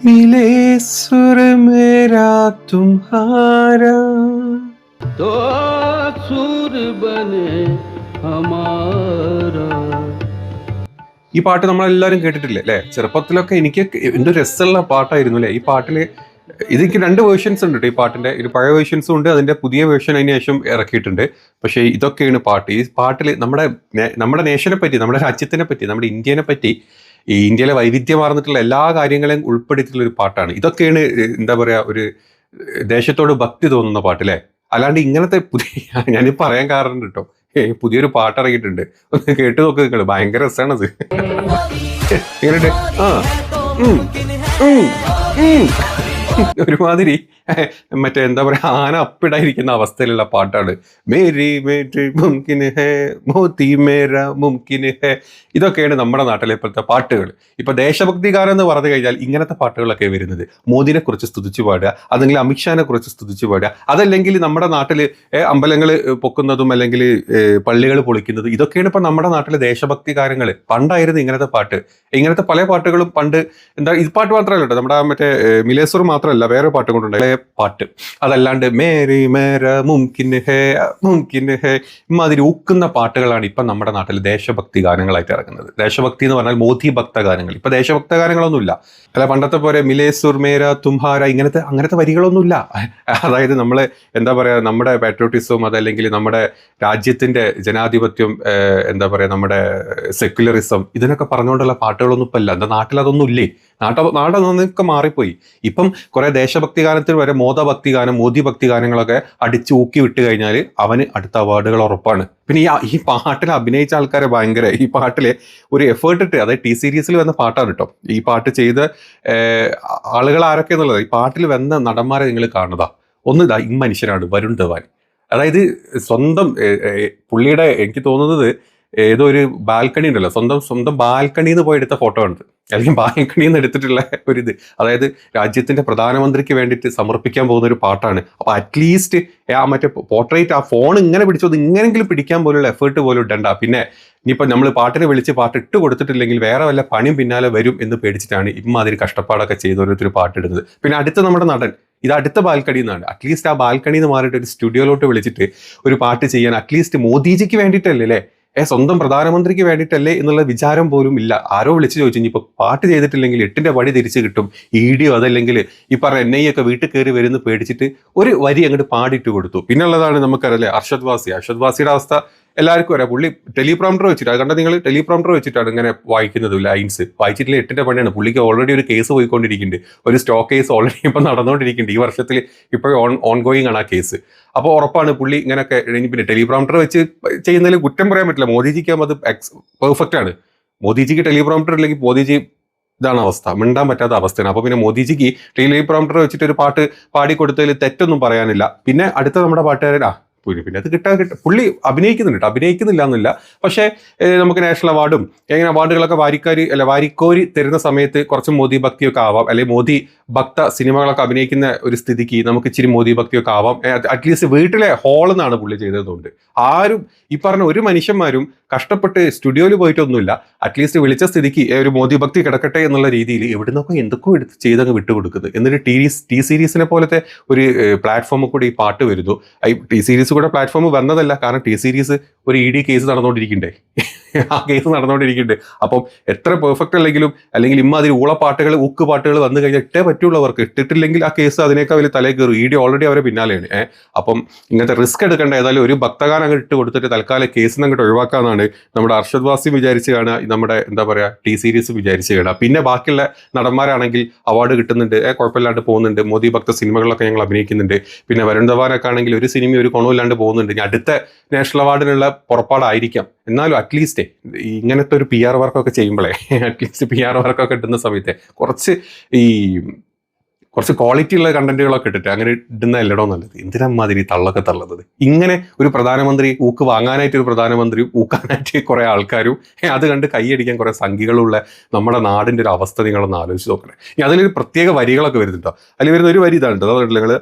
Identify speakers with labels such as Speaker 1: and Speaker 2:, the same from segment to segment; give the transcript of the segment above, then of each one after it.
Speaker 1: मिले सुर मेरा तुम्हारा
Speaker 2: तो सुर बने हमारा
Speaker 1: ഈ പാട്ട് നമ്മളെല്ലാവരും കേട്ടിട്ടില്ലേ അല്ലേ ചെറുപ്പത്തിലൊക്കെ എനിക്ക് എന്ത് രസമുള്ള പാട്ടായിരുന്നു അല്ലേ ഈ പാട്ടില് ഇതെനിക്ക് രണ്ട് വേർഷൻസ് ഉണ്ട് ട്ടോ ഈ പാട്ടിന്റെ ഒരു പഴയ വേർഷൻസും ഉണ്ട് അതിന്റെ പുതിയ വേർഷൻ അതിന് ശേഷം ഇറക്കിയിട്ടുണ്ട് പക്ഷേ ഇതൊക്കെയാണ് പാട്ട് ഈ പാട്ടിൽ നമ്മുടെ നേ- നമ്മുടെ നേഷനെ പറ്റി നമ്മുടെ രാജ്യത്തിനെ പറ്റി നമ്മുടെ ഇന്ത്യനെ പറ്റി ഈ ഇന്ത്യയിലെ വൈവിധ്യമാർന്നിട്ടുള്ള എല്ലാ കാര്യങ്ങളെയും ഉൾപ്പെടുത്തിയിട്ടുള്ള ഒരു പാട്ടാണ്. ഇതൊക്കെയാണ് എന്താ പറയുക ഒരു ദേശത്തോട് ഭക്തി തോന്നുന്ന പാട്ട് അല്ലേ അല്ലാണ്ട് ഇങ്ങനത്തെ പുതിയ ഞാൻ പറയാൻ കാരണം കേട്ടോ. പുതിയൊരു പാട്ട് ഇറങ്ങിയിട്ടുണ്ട്. ഒന്ന് കേട്ട് നോക്ക് നിങ്ങൾ ഭയങ്കര രസമാണത് എങ്ങനെയുണ്ട് ആ. ഉം, ഉം, ഉം. ഒരുമാതിരി മറ്റേ എന്താ പറയുക ആന അപ്പിടായിരിക്കുന്ന അവസ്ഥയിലുള്ള പാട്ടാണ്. മേരി മേരി മുംകിന് ഹേ മോത്തി മേര മുംകിന് ഹേ. ഇതൊക്കെയാണ് നമ്മുടെ നാട്ടിലെ ഇപ്പോഴത്തെ പാട്ടുകൾ. ഇപ്പോൾ ദേശഭക്തി ഗാനം എന്ന് പറഞ്ഞു കഴിഞ്ഞാൽ ഇങ്ങനത്തെ പാട്ടുകളൊക്കെ വരുന്നത്. മോദിനെ കുറിച്ച് സ്തുതിച്ചു പാടുക അല്ലെങ്കിൽ അമിത്ഷാനെ കുറിച്ച് സ്തുതിച്ചു പാടുക അതല്ലെങ്കിൽ നമ്മുടെ നാട്ടിൽ അമ്പലങ്ങൾ പൊക്കുന്നതും അല്ലെങ്കിൽ പള്ളികൾ പൊളിക്കുന്നതും ഇതൊക്കെയാണ് ഇപ്പോൾ നമ്മുടെ നാട്ടിലെ ദേശഭക്തി ഗാനങ്ങൾ പണ്ടായിരുന്നു ഇങ്ങനത്തെ പാട്ട്. ഇങ്ങനത്തെ പല പാട്ടുകളും പണ്ട് എന്താ ഇത് പാട്ട് മാത്രമല്ല കേട്ടോ നമ്മുടെ മറ്റേ മിലേശ്വർ മാത്രമല്ല വേറെ പാട്ട് കൊണ്ടുണ്ട് പഴയ പാട്ട്. അതല്ലാണ്ട് മേരി മേര മുംകിൻ ഹേ മുംകിൻ ഹേ ഇമാതിരി ഊക്കുന്ന പാട്ടുകളാണ് ഇപ്പം നമ്മുടെ നാട്ടിൽ ദേശഭക്തി ഗാനങ്ങളായിട്ട് ഇറങ്ങുന്നത്. ദേശഭക്തി എന്ന് പറഞ്ഞാൽ മോദി ഭക്ത ഗാനങ്ങൾ. ഇപ്പൊ ദേശഭക്ത ഗാനങ്ങളൊന്നുമില്ല. അല്ല പണ്ടത്തെ പോലെ മിലേസുർ മേര തുംഹാര ഇങ്ങനത്തെ അങ്ങനത്തെ വരികളൊന്നുമില്ല. അതായത് നമ്മൾ എന്താ പറയുക നമ്മുടെ പാട്രോട്ടിസവും അതല്ലെങ്കിൽ നമ്മുടെ രാജ്യത്തിന്റെ ജനാധിപത്യം എന്താ പറയുക നമ്മുടെ സെക്യുലറിസം ഇതിനൊക്കെ പറഞ്ഞുകൊണ്ടുള്ള പാട്ടുകളൊന്നും ഇപ്പം ഇല്ല എന്താ നാട്ടിൽ അതൊന്നും ഇല്ലേ? നാട്ട നാടൊക്കെ മാറിപ്പോയി. ഇപ്പം കുറെ ദേശഭക്തി ഗാനത്തിൽ വരെ മോദഭക്തി ഗാനം മോദി ഭക്തി ഗാനങ്ങളൊക്കെ അടിച്ച് ഊക്കി വിട്ട് കഴിഞ്ഞാൽ അവന് അടുത്ത അവാർഡുകൾ ഉറപ്പാണ്. പിന്നെ ഈ പാട്ടിൽ അഭിനയിച്ച ആൾക്കാരെ ഭയങ്കര ഈ പാട്ടിലെ ഒരു എഫേർട്ട് ഇട്ട് അതായത് ടി സീരീസിൽ വന്ന പാട്ടാണ് കേട്ടോ. ഈ പാട്ട് ചെയ്ത ആളുകൾ ആരൊക്കെ എന്നുള്ളത്? ഈ പാട്ടിൽ വന്ന നടന്മാരെ നിങ്ങൾ കാണുക ഒന്ന് ഇതാ ഈ മനുഷ്യനാണ് വരുൺ ധവാൻ. അതായത് സ്വന്തം പുള്ളിയുടെ എനിക്ക് തോന്നുന്നത് ഏതോ ഒരു ബാൽക്കണി ഉണ്ടല്ലോ. സ്വന്തം സ്വന്തം ബാൽക്കണിയിൽ നിന്ന് പോയി എടുത്ത ഫോട്ടോ ഉണ്ട് അല്ലെങ്കിൽ ബാൽക്കണിയിൽ നിന്ന് എടുത്തിട്ടുള്ള ഒരു ഇത്. അതായത് രാജ്യത്തിന്റെ പ്രധാനമന്ത്രിക്ക് വേണ്ടിയിട്ട് സമർപ്പിക്കാൻ പോകുന്ന ഒരു പാട്ടാണ്. അപ്പൊ അറ്റ്ലീസ്റ്റ് ആ മറ്റേ പോർട്രേറ്റ് ആ ഫോൺ ഇങ്ങനെ പിടിച്ചത് ഇങ്ങനെങ്കിലും പിടിക്കാൻ പോലുള്ള എഫേർട്ട് പോലും ഇടണ്ട. പിന്നെ ഇനിയിപ്പോൾ നമ്മൾ പാട്ടിനെ വിളിച്ച് പാട്ട് ഇട്ട് കൊടുത്തിട്ടില്ലെങ്കിൽ വേറെ വല്ല പണിയും പിന്നാലെ വരും എന്ന് പേടിച്ചിട്ടാണ് ഇമ്മാതിരി കഷ്ടപ്പാടൊക്കെ ചെയ്ത് ഓരോരുത്തർ പാട്ടിടുന്നത് പിന്നെ അടുത്ത നമ്മുടെ നടൻ. ഇത് അടുത്ത ബാൽക്കണിയിൽ നിന്നാണ്. അറ്റ്ലീസ്റ്റ് ആ ബാൽക്കണിയിൽ നിന്ന് മാറിയിട്ട് ഒരു സ്റ്റുഡിയോയിലോട്ട് വിളിച്ചിട്ട് ഒരു പാട്ട് ചെയ്യാൻ അറ്റ്ലീസ്റ്റ് മോദിജിക്ക് വേണ്ടിയിട്ടല്ലേ ഏ സ്വന്തം പ്രധാനമന്ത്രിക്ക് വേണ്ടിയിട്ടല്ലേ എന്നുള്ള വിചാരം പോലും ഇല്ല. ആരോ വിളിച്ചു ചോദിച്ചു ഇനിയിപ്പോൾ പാട്ട് ചെയ്തിട്ടില്ലെങ്കിൽ എട്ടിന്റെ വടി തിരിച്ചു കിട്ടും. ഇ ഡിയോ അതല്ലെങ്കിൽ ഈ പറഞ്ഞ എൻ ഐ ഒക്കെ വീട്ടിൽ കയറി വരുന്ന പേടിച്ചിട്ട് ഒരു വരി അങ്ങോട്ട് പാടിയിട്ട് കൊടുത്തു. പിന്നുള്ളതാണ് നമുക്കറിയാം അർഷദ് വാസി അർഷദ് വാസിയുടെ അവസ്ഥ എല്ലാവർക്കും അറിയാം. പുള്ളി ടെലിപ്രോംറ്റർ വെച്ചിട്ട് അത് കണ്ട നിങ്ങൾ ടെലിപ്രോംറ്റർ വെച്ചിട്ടാണ് ഇങ്ങനെ വായിക്കുന്നത് ലൈൻസ് വായിച്ചിട്ടില്ല എട്ടിന്റെ പണിയാണ്. പുള്ളിക്ക് ഓൾറെഡി ഒരു കേസ് പോയിക്കൊണ്ടിരിക്കുന്നുണ്ട്. ഒരു സ്റ്റോക്ക് കേസ് ഓൾറെഡി ഇപ്പം നടന്നുകൊണ്ടിരിക്കുന്നുണ്ട് ഈ വർഷത്തിൽ ഇപ്പോഴും ഓൺ ഓൺ ഗോയിങ് ആണ് ആ കേസ് അപ്പോൾ ഉറപ്പാണ് പുള്ളി ഇങ്ങനെയൊക്കെ പിന്നെ ടെലിപ്രോംറ്റർ വെച്ച് ചെയ്യുന്നതിൽ കുറ്റം പറയാൻ പറ്റില്ല. മോദിജിക്ക് അത് പെർഫെക്റ്റ് ആണ്. മോദിജിക്ക് ടെലിപ്രോംറ്റർ ഇല്ലെങ്കിൽ മോദിജി ഇതാണ് അവസ്ഥ. മിണ്ടാൻ പറ്റാത്ത അവസ്ഥയാണ്. അപ്പോൾ പിന്നെ മോദിജിക്ക് ടെലിപ്രോംറ്റർ വെച്ചിട്ട് ഒരു പാട്ട് പാടിക്കൊടുത്തതിൽ തെറ്റൊന്നും പറയാനില്ല. പിന്നെ അടുത്ത നമ്മുടെ പാട്ടുകാരനാ പുള്ളി പിന്നെ അത് കിട്ടാൻ കിട്ടും പുള്ളി അഭിനയിക്കുന്നുണ്ട്. അഭിനയിക്കുന്നില്ല എന്നില്ല പക്ഷേ നമുക്ക് നാഷണൽ അവാർഡും എങ്ങനെ അവാർഡുകളൊക്കെ വാരിക്കാരി അല്ല വാരിക്കോരി തരുന്ന സമയത്ത് കുറച്ച് മോദി ഭക്തിയൊക്കെ ആവാം. അല്ലെങ്കിൽ മോദി ഭക്ത സിനിമകളൊക്കെ അഭിനയിക്കുന്ന ഒരു സ്ഥിതിക്ക് നമുക്ക് ഇച്ചിരി മോദി ഭക്തിയൊക്കെ ആവാം. അറ്റ്ലീസ്റ്റ് വീട്ടിലെ ഹോളിൽ നിന്നാണ് പുള്ളി ചെയ്തതുകൊണ്ട് ആരും ഈ പറഞ്ഞ ഒരു മനുഷ്യന്മാരും കഷ്ടപ്പെട്ട് സ്റ്റുഡിയോയിൽ പോയിട്ടൊന്നുമില്ല. അറ്റ്ലീസ്റ്റ് വിളിച്ച സ്ഥിതിക്ക് ഒരു മോദി ഭക്തി കിടക്കട്ടെ എന്നുള്ള രീതിയിൽ എവിടെ നിന്നൊക്കെ എന്തൊക്കെയോ എടുത്ത് ചെയ്തങ്ങ് വിട്ടുകൊടുക്കുന്നത്. എന്നിട്ട് ടി ടി സീരീസിനെ പോലത്തെ ഒരു പ്ലാറ്റ്ഫോമിൽ കൂടി ഈ പാട്ട് വരുന്നു. ടി സീരീസ് കൂടെ പ്ലാറ്റ്ഫോം വന്നതല്ല. കാരണം ടി സീരീസ് ഒരു ഇ ഡി കേസ് നടന്നുകൊണ്ടിരിക്കണ്ടേ? ആ കേസ് നടന്നുകൊണ്ടിരിക്കുന്നുണ്ട്. അപ്പം എത്ര പെർഫെക്റ്റ് അല്ലെങ്കിലും അല്ലെങ്കിൽ ഇമ്മാതിരി ഊളപ്പാട്ടുകൾ ഊക്ക് പാട്ടുകൾ വന്നു കഴിഞ്ഞാൽ ഇട്ടേ പറ്റുള്ളവർക്ക് ഇട്ടിട്ടില്ലെങ്കിൽ ആ കേസ് അതിനേക്കാൾ വലിയ തലേ കയറും. ഇ ഡി ഓൾറെഡി അവരെ പിന്നാലെയാണ്. ഏഹ് അപ്പം ഇങ്ങനത്തെ റിസ്ക് എടുക്കേണ്ട ഏതായാലും ഒരു ഭക്തഗാനം അങ്ങ് ഇട്ട് കൊടുത്തിട്ട് തൽക്കാലം കേസിന് അങ്ങോട്ട് ഒഴിവാക്കാന്നാണ് നമ്മുടെ അർഷദ് വാസി വിചാരിച്ച് കാണുക നമ്മുടെ എന്താ പറയുക ടി സീരീസ് വിചാരിച്ച് കാണുക. പിന്നെ ബാക്കിയുള്ള നടന്മാരാണെങ്കിൽ അവാർഡ് കിട്ടുന്നുണ്ട്. ഏ? കുഴപ്പമില്ലാണ്ട് പോകുന്നുണ്ട്. മോദി ഭക്ത സിനിമകളൊക്കെ ഞങ്ങൾ അഭിനയിക്കുന്നുണ്ട്. പിന്നെ വരുൺ ആണെങ്കിൽ ഒരു സിനിമ ഒരു ഗുണമില്ലാണ്ട് പോകുന്നുണ്ട്. ഇനി അടുത്ത നാഷണൽ അവാർഡിനുള്ള പുറപ്പാടായിരിക്കാം. എന്നാലും അറ്റ്ലീസ്റ്റ് ഇങ്ങനത്തെ ഒരു പി ആർ വർക്കൊക്കെ ചെയ്യുമ്പോഴേ അറ്റ്ലീസ്റ്റ് പി ആർ വർക്കൊക്കെ ഇടുന്ന സമയത്ത് കുറച്ച് ഈ കുറച്ച് ക്വാളിറ്റി ഉള്ള കണ്ടന്റുകളൊക്കെ ഇട്ടിട്ട് അങ്ങനെ ഇടുന്ന എല്ലടോ നല്ലത്. എന്തിനാ മാതിരി തള്ളൊക്കെ തള്ളുന്നത് ഇങ്ങനെ ഒരു പ്രധാനമന്ത്രി ഊക്ക് വാങ്ങാനായിട്ട് ഒരു പ്രധാനമന്ത്രി ഊക്കാനായിട്ട് കുറെ ആൾക്കാരും അത് കണ്ട് കൈയടിക്കാൻ കുറെ സംഖ്യകളുള്ള നമ്മുടെ നാടിന്റെ ഒരു അവസ്ഥ നിങ്ങളൊന്ന് ആലോചിച്ച് നോക്കണേ. ഇനി അതിലൊരു പ്രത്യേക വരികളൊക്കെ വരുന്നുണ്ടോ? അതിൽ വരുന്ന ഒരു വരി ഇതാണ് കേട്ടോ നിങ്ങൾ?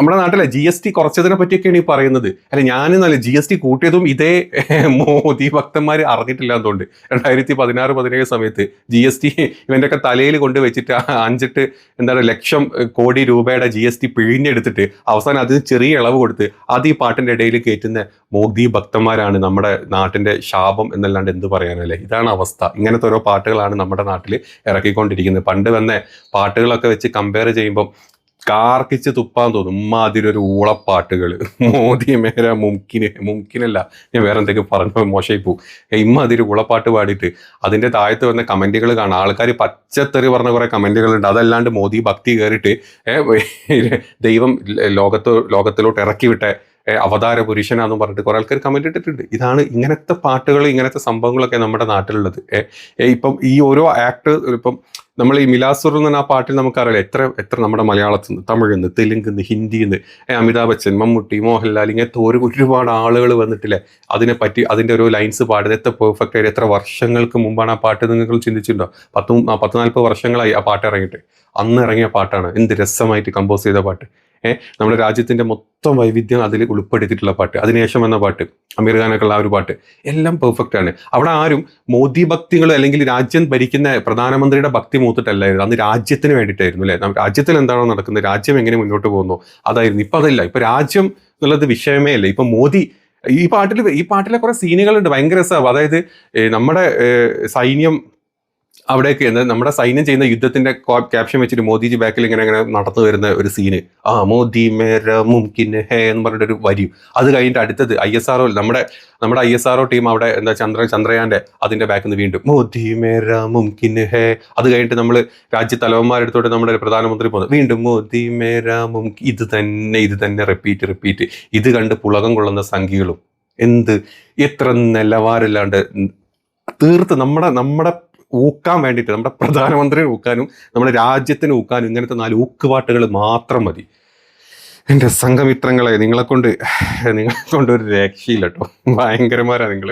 Speaker 1: നമ്മുടെ നാട്ടിലെ ജി എസ് ടി കുറച്ചതിനെ പറ്റിയൊക്കെയാണ് ഈ പറയുന്നത്. അല്ല ഞാനെന്നല്ല ജി എസ് ടി കൂട്ടിയതും ഇതേ മോദി ഭക്തന്മാർ അറിഞ്ഞിട്ടില്ല എന്നുണ്ട്. രണ്ടായിരത്തി പതിനാറ് പതിനേഴ് സമയത്ത് ജി എസ് ടി ഇവന്റെ ഒക്കെ തലയിൽ കൊണ്ട് വെച്ചിട്ട് അഞ്ചെട്ട് എന്താണ് ലക്ഷം കോടി രൂപയുടെ ജി എസ് ടി പിഴിഞ്ഞെടുത്തിട്ട് അവസാനം അതിന് ചെറിയ ഇളവ് കൊടുത്ത് അത് ഈ പാട്ടിന്റെ ഇടയിൽ കയറ്റുന്ന മോദി ഭക്തന്മാരാണ് നമ്മുടെ നാട്ടിന്റെ ശാപം എന്നല്ലാണ്ട് എന്ത് പറയാനല്ലേ ഇതാണ് അവസ്ഥ. ഇങ്ങനത്തെ ഓരോ പാട്ടുകളാണ് നമ്മുടെ നാട്ടിൽ ഇറക്കിക്കൊണ്ടിരിക്കുന്നത്. പണ്ട് വന്ന പാട്ടുകളൊക്കെ വെച്ച് കമ്പയർ ചെയ്യുമ്പോൾ കാർക്കിച്ച് തുപ്പാൻ തോന്നും. ഒരു ഊളപ്പാട്ടുകൾ മോദി മേര മുംകിന് മുംകിനല്ല. ഞാൻ വേറെ എന്തെങ്കിലും പറഞ്ഞു മോശമായി പോകും ഇമ്മാതിരി ഊളപ്പാട്ട് പാടിയിട്ട് അതിന്റെ താഴത്ത് വന്ന കമന്റുകൾ കാണാം. ആൾക്കാർ പച്ചത്തെറി പറഞ്ഞ കുറേ കമന്റുകൾ ഉണ്ട് അതല്ലാണ്ട് മോദി ഭക്തി കയറിയിട്ട് ദൈവം ലോകത്ത് ലോകത്തിലോട്ട് ഇറക്കി വിട്ട അവതാര പുരുഷനാന്നും പറഞ്ഞിട്ട് കുറെ ആൾക്കാർ കമന്റ് ഇട്ടിട്ടുണ്ട്. ഇതാണ് ഇങ്ങനത്തെ പാട്ടുകൾ ഇങ്ങനത്തെ സംഭവങ്ങളൊക്കെ നമ്മുടെ നാട്ടിലുള്ളത്. ഇപ്പം ഈ ഓരോ ആക്ട് ഇപ്പം നമ്മൾ ഈ മിലാസുർ എന്ന ആ പാട്ടിൽ നമുക്കറിയാം എത്ര എത്ര നമ്മുടെ മലയാളത്തിൽ നിന്ന് തമിഴിൽ നിന്ന് തെലുങ്കിൽ നിന്ന് ഹിന്ദിയിൽ നിന്ന് അമിതാഭ് ബച്ചൻ മമ്മൂട്ടി മോഹൻലാൽ ഇങ്ങനത്തെ ഒരു ഒരുപാട് ആളുകൾ വന്നിട്ടില്ലേ അതിനെ പറ്റി അതിന്റെ ഓരോ ലൈൻസ് പാടുന്നത് എത്ര പെർഫെക്റ്റ് ആയി എത്ര വർഷങ്ങൾക്ക് മുമ്പാണ് ആ പാട്ട് നിങ്ങൾ ചിന്തിച്ചിട്ടുണ്ടോ? പത്ത് പത്ത് നാൽപ്പത് വർഷങ്ങളായി ആ പാട്ട് ഇറങ്ങിയിട്ട്. അന്ന് ഇറങ്ങിയ പാട്ടാണ്. എന്ത് രസമായിട്ട് കമ്പോസ് ചെയ്ത പാട്ട്. ഏഹ് നമ്മുടെ രാജ്യത്തിന്റെ മൊത്തം വൈവിധ്യം അതിൽ ഉൾപ്പെടുത്തിയിട്ടുള്ള പാട്ട് അതിനുശേഷം വന്ന പാട്ട് അമീർ ഖാനൊക്കെ ഉള്ള ആ ഒരു പാട്ട് എല്ലാം പെർഫെക്റ്റ് ആണ്. അവിടെ ആരും മോദി ഭക്തികൾ അല്ലെങ്കിൽ രാജ്യം ഭരിക്കുന്ന പ്രധാനമന്ത്രിയുടെ ഭക്തി മൂത്തിട്ടല്ലായിരുന്നു. അന്ന് രാജ്യത്തിന് വേണ്ടിയിട്ടായിരുന്നു അല്ലേ? രാജ്യത്തിൽ എന്താണോ നടക്കുന്നത് രാജ്യം എങ്ങനെ മുന്നോട്ട് പോകുന്നു അതായിരുന്നു. ഇപ്പൊ അതല്ല. ഇപ്പൊ രാജ്യം എന്നുള്ളത് വിഷയമേ അല്ല. ഇപ്പൊ മോദി ഈ പാട്ടിൽ ഈ പാട്ടിലെ കുറെ സീനുകളുണ്ട് ഭയങ്കര രസമാണ്. അതായത് നമ്മുടെ സൈന്യം അവിടേക്ക് എന്താ നമ്മുടെ സൈന്യം ചെയ്യുന്ന യുദ്ധത്തിന്റെ ക്യാപ്ഷൻ വെച്ചിട്ട് മോദിജി ബാക്കിൽ ഇങ്ങനെ ഇങ്ങനെ നടന്നു വരുന്ന ഒരു സീന് ആ മോദി മേര മുംകിൻ ഹേ എന്ന് പറഞ്ഞിട്ട് ഒരു വരി. അത് കഴിഞ്ഞിട്ട് അടുത്തത് ഐ എസ് ആർഒ നമ്മുടെ നമ്മുടെ ഐ എസ് ആർഒ ടീം അവിടെ എന്താ ചന്ദ്ര ചന്ദ്രയാന്റെ അതിന്റെ ബാക്കിൽ നിന്ന് വീണ്ടും മോദി മേര മുംകിൻ ഹേ. അത് കഴിഞ്ഞിട്ട് നമ്മൾ രാജ്യ തലവന്മാരെടുത്തോട്ട് നമ്മുടെ പ്രധാനമന്ത്രി പോകുന്നത് വീണ്ടും മോദി മേര മുംകി ഇത് തന്നെ ഇത് തന്നെ റിപ്പീറ്റ് റിപ്പീറ്റ് ഇത് കണ്ട് പുളകം കൊള്ളുന്ന സംഖ്യകളും. എന്ത്? എത്ര നിലവാരമില്ലാണ്ട് തീർത്ത് നമ്മുടെ നമ്മുടെ ഊക്കാൻ വേണ്ടിയിട്ട് നമ്മുടെ പ്രധാനമന്ത്രിയെ ഊക്കാനും നമ്മുടെ രാജ്യത്തിന് ഊക്കാനും ഇങ്ങനത്തെ നാല് ഊക്കുപാട്ടുകൾ മാത്രം മതി. എന്റെ സംഘമിത്രങ്ങളെ നിങ്ങളെ കൊണ്ട് നിങ്ങളെ കൊണ്ട് ഒരു രക്ഷയില്ല കേട്ടോ ഭയങ്കരമാരാണ് നിങ്ങൾ